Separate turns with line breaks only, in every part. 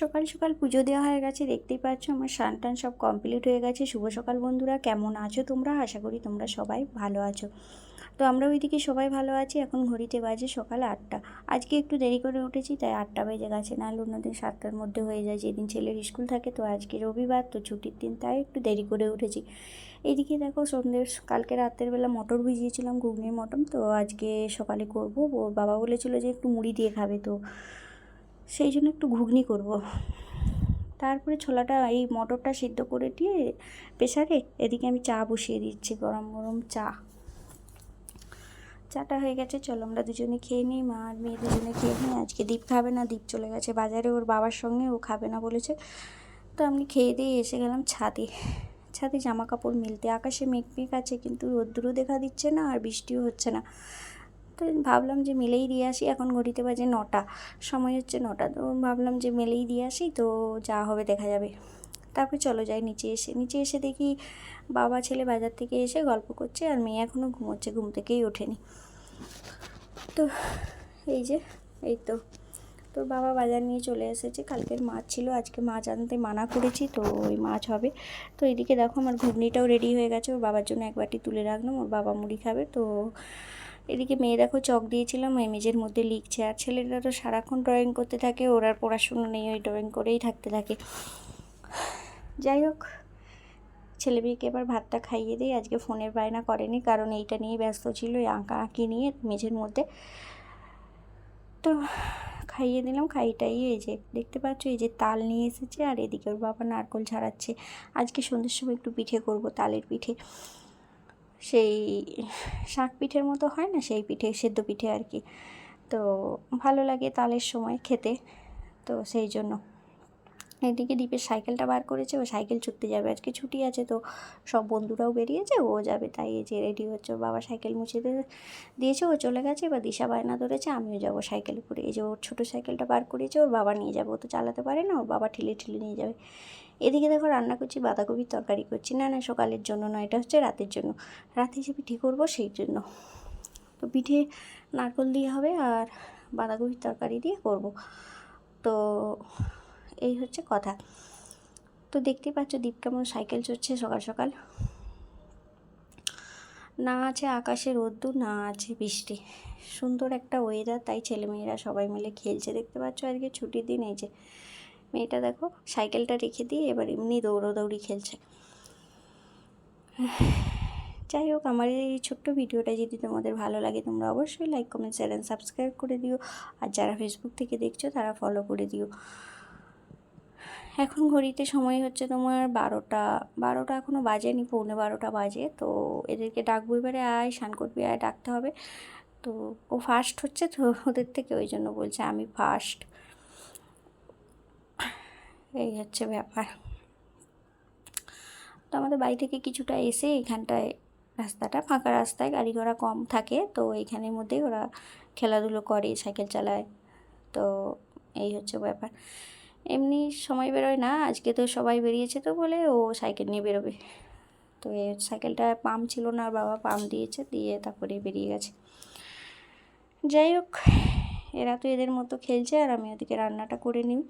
সকাল সকাল পুজো দেওয়া হয়ে গেছে, দেখতেই পাচ্ছ আমার স্নান টান সব কমপ্লিট হয়ে গেছে। শুভ সকাল বন্ধুরা, কেমন আছো তোমরা? আশা করি তোমরা সবাই ভালো আছো। তো আমরা ওইদিকে সবাই ভালো আছি, এখন ঘড়িতে বাজে সকাল আটটা। আজকে একটু দেরি করে উঠেছি, তাই আটটা বেজে গেছে। নাহলে অন্যদিন সাতটার মধ্যে হয়ে যায়, যেদিন ছেলের স্কুল থাকে, তো আজকে রবিবার, তো ছুটির দিন, তাই একটু দেরি করে উঠেছি। এইদিকে দেখো সন্ধ্যের, কালকে রাতের বেলা মটর ভিজিয়েছিলাম, ঘুগনির মটন, তো আজকে সকালে করব। ওর বাবা বলেছিল যে একটু মুড়ি দিয়ে খাবে, তো সেই জন্য একটু ঘুগনি করব। তারপরে ছোলাটা এই মটরটা সিদ্ধ করে দিয়ে প্রেসারে এদিকে আমি চা বসিয়ে দিচ্ছি, গরম গরম চা। চাটা হয়ে গেছে, চলো আমরা দুজনে খেয়ে নিই, মা আর মেয়ে দুজনে খেয়ে নিই। আজকে দীপ খাবে না, দীপ চলে গেছে বাজারে, ওর বাবার সঙ্গে ও খাবে না বলেছে। তো আমি খেয়ে দিয়ে এসে গেলাম ছাদে। ছাদে জামা কাপড় মিলতে, আকাশে মেঘ মেঘ আছে, কিন্তু রোদ্দুরও দেখা দিচ্ছে না আর বৃষ্টিও হচ্ছে না। তো ভাবলাম যে মেলেই দিয়ে আসি। এখন ঘড়িতে বাজে নটা, সময় হচ্ছে নটা। তো ভাবলাম যে মেলেই দিয়ে আসি তো যা হবে দেখা যাবে। তারপরে চলো যাই নিচে এসে। নিচে এসে দেখি বাবা ছেলে বাজার থেকে এসে গল্প করছে আর মেয়ে এখনও ঘুমোচ্ছে, ঘুম থেকেই ওঠেনি। তো এই যে, এই তো। তোর বাবা বাজার নিয়ে চলে এসেছে। কালকের মাছ ছিল, আজকে মাছ আনতে মানা করেছি তো ওই মাছ হবে। তো এদিকে দেখো আমার ঘুগনিটাও রেডি হয়ে গেছে। ওর বাবার জন্য এক বাটি তুলে রাখলাম। ওর বাবা মুড়ি খাবে তো এদিকে মেয়ে দেখো চক দিয়েছিলাম মেজের মধ্যে লিখছে, আর ছেলেটা তো সারাক্ষণ ড্রয়িং করতে থাকে, ওর আর পড়াশুনো নেই, ওই ড্রয়িং করেই থাকতে থাকে। যাই হোক, ছেলে মেয়েকে এবার ভাতটা খাইয়ে দিই, আজকে ফোনের বায়না করেনি, কারণ এইটা নিয়ে ব্যস্ত ছিল, এই আঁকা আঁকি নিয়ে মেঝের মধ্যে। তো খাইয়ে দিলাম, খাইটাই এই যে, দেখতে পাচ্ছ, এই যে তাল নিয়ে এসেছে, আর এদিকে ওর বাবা নারকল ছাড়াচ্ছে আজকে সন্ধ্যের সময় একটু পিঠে করব, তালের পিঠে। সেই শাক পিঠের মতো হয় না, সেই পিঠে, সেদ্ধ পিঠে আর কি। তো ভালো লাগে তালের সময় খেতে। তো সেই জন্য। এদিকে দ্বীপের সাইকেলটা বার করেছে, ও সাইকেল ছুটতে যাবে। আজকে ছুটি আছে তো সব বন্ধুরাও বেরিয়েছে, ও যাবে। তাই যে রেডি হচ্ছে। বাবা সাইকেল মুছে দিয়েছে, ও চলে গেছে। এবার দিশা বায়না ধরেছে, আমিও যাব সাইকেল করে এই যে ওর ছোটো সাইকেলটা বার করেছে, ওর বাবা নিয়ে যাবে। ও তো চালাতে পারে না, ওর বাবা ঠেলে ঠেলে নিয়ে যাবে। এদিকে দেখো রান্না করছি, বাঁধাকপির তরকারি করছি। না না, সকালের জন্য না এটা হচ্ছে রাতের জন্য। রাতে যে পিঠে করব সেই জন্য। তো পিঠে নারকল দিয়ে হবে আর বাঁধাকপির তরকারি দিয়ে করব। তো এই হচ্ছে কথা। তো দেখতেই পাচ্ছ দীপ কেমন সাইকেল চড়ছে সকাল সকাল। না আছে আকাশে রোদ্দুর, না আছে বৃষ্টি। সুন্দর একটা ওয়েদার তাই ছেলেমেয়েরা সবাই মিলে খেলছে। দেখতে পাচ্ছ আজকে ছুটির দিন, এই যে মেয়েটা দেখো সাইকেলটা রেখে দিয়ে এবার এমনি দৌড়োদৌড়ি খেলছে। যাই হোক, আমার এই ছোট্ট ভিডিওটা যদি তোমাদের ভালো লাগে, তোমরা অবশ্যই লাইক কমেন্ট চ্যানেল সাবস্ক্রাইব করে দিও। আর যারা ফেসবুক থেকে দেখছ, তারা ফলো করে দিও। এখন ঘড়িতে সময় হচ্ছে তোমার বারোটা বারোটা এখনও বাজেনি, পৌনে বারোটা বাজে। তো এদেরকে ডাকবো, এবারে আয়, স্নান করবি, আয়, ডাকতে হবে। তো ও ফার্স্ট হচ্ছে, তো ওদের থেকে ওই জন্য বলছে আমি ফার্স্ট এই হচ্ছে ব্যাপার। তো আমাদের বাড়ি থেকে কিছুটা এসে এখানটায় রাস্তাটা, ফাঁকা রাস্তায় গাড়ি ঘোড়া কম থাকে, তো এইখানের মধ্যেই ওরা খেলাধুলো করে সাইকেল চালায়। তো এই হচ্ছে ব্যাপার। এমনি সময় বেরোয় না, আজকে তো সবাই বেরিয়েছে তো বলে ও সাইকেল নিয়ে বেরোবে। তো সাইকেলটা পাম্প ছিল না আর বাবা পাম্প দিয়েছে, দিয়ে তারপরে বেরিয়ে গেছে। যাই হোক, এরা তো এদের মতো খেলছে, আর আমি ওদিকে রান্নাটা করে নিই।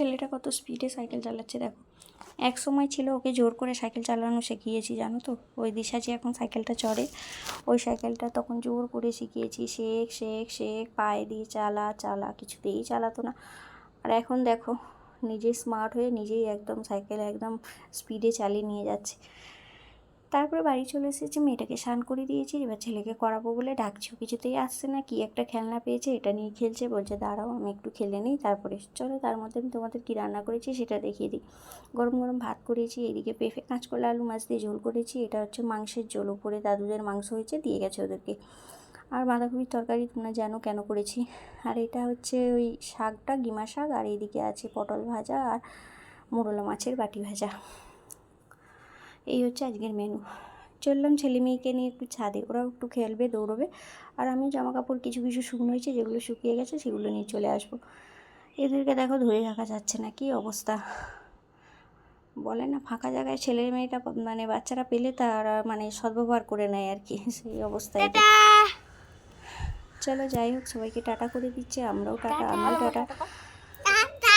ছেলেটা কত স্পিডে সাইকেল চালাচ্ছে দেখো। এক সময় ছিল ওকে জোর করে সাইকেল চালানো শিখিয়েছি, জানো তো? ওই দিশা যে এখন সাইকেলটা চড়ে, ওই সাইকেলটা তখন জোর করে শিখিয়েছি, শেখ শেখ শেখ, পায়ে দিয়ে চালা চালা, কিছুতেই চালাতো না। আর এখন দেখো, নিজে স্মার্ট হয়ে নিজেই একদম সাইকেল একদম স্পিডে চালিয়ে নিয়ে যাচ্ছে। তারপরে বাড়ি চলে এসেছি, মেয়েটাকে স্নান করে দিয়েছি, এবার ছেলেকে করাবো বলে ডাকছি। কিছুতেই আসছে না, কি একটা খেলনা পেয়েছে, এটা নিয়ে খেলছে, বলছে, দাঁড়াও, আমি একটু খেলে নিই, তারপরে চলো, তার মধ্যে আমি তোমাদের কী রান্না করেছি সেটা দেখিয়ে দিই। গরম গরম ভাত করেছি, এদিকে পেঁপে কাঁচকলা, আলু মাছ দিয়ে ঝোল করেছি, এটা হচ্ছে মাংসের ঝোল উপরে দাদুদের মাংস হয়েছে, দিয়ে গেছে ওদেরকে। আর বাঁধাকপির তরকারি তোমরা জানো কেন করেছি? আর এটা হচ্ছে ওই শাকটা, গিমা শাক, আর এদিকে আছে পটল ভাজা আর মোরলা মাছের বাটি ভাজা। এই হচ্ছে আজকের মেনু চললাম ছেলে মেয়েকে নিয়ে একটু ছাদে। ওরাও একটু খেলবে দৌড়বে। আর আমি জামা কাপড় কিছু কিছু শুকনো হয়েছে যেগুলো শুকিয়ে গেছে সেগুলো নিয়ে চলে আসব। এদেরকে দেখো ধরে রাখা যাচ্ছে না কি অবস্থা? বলে না ফাঁকা জায়গায় ছেলে মেয়েটা মানে বাচ্চারা পেলে তারা মানে সদ্ব্যবহার করে নেয় আর কি। সেই অবস্থায় চলো যাই হোক সবাইকে টাটা করে দিচ্ছে আমরাও টাটা আমরাও টাটা।
টাটা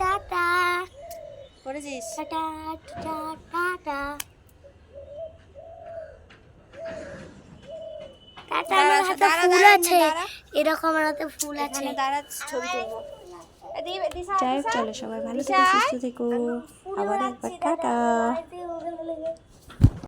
টাটা
করেছিস?
Tata tata. টাটা টাটা আমার হাতে ফুল আছে এরকম আমার হাতে ফুল আছে
দাঁড়া ছবি তুলবো যাই চলো সবাই ভালো থেকো সুস্থ থেকো আবার একবার টাটা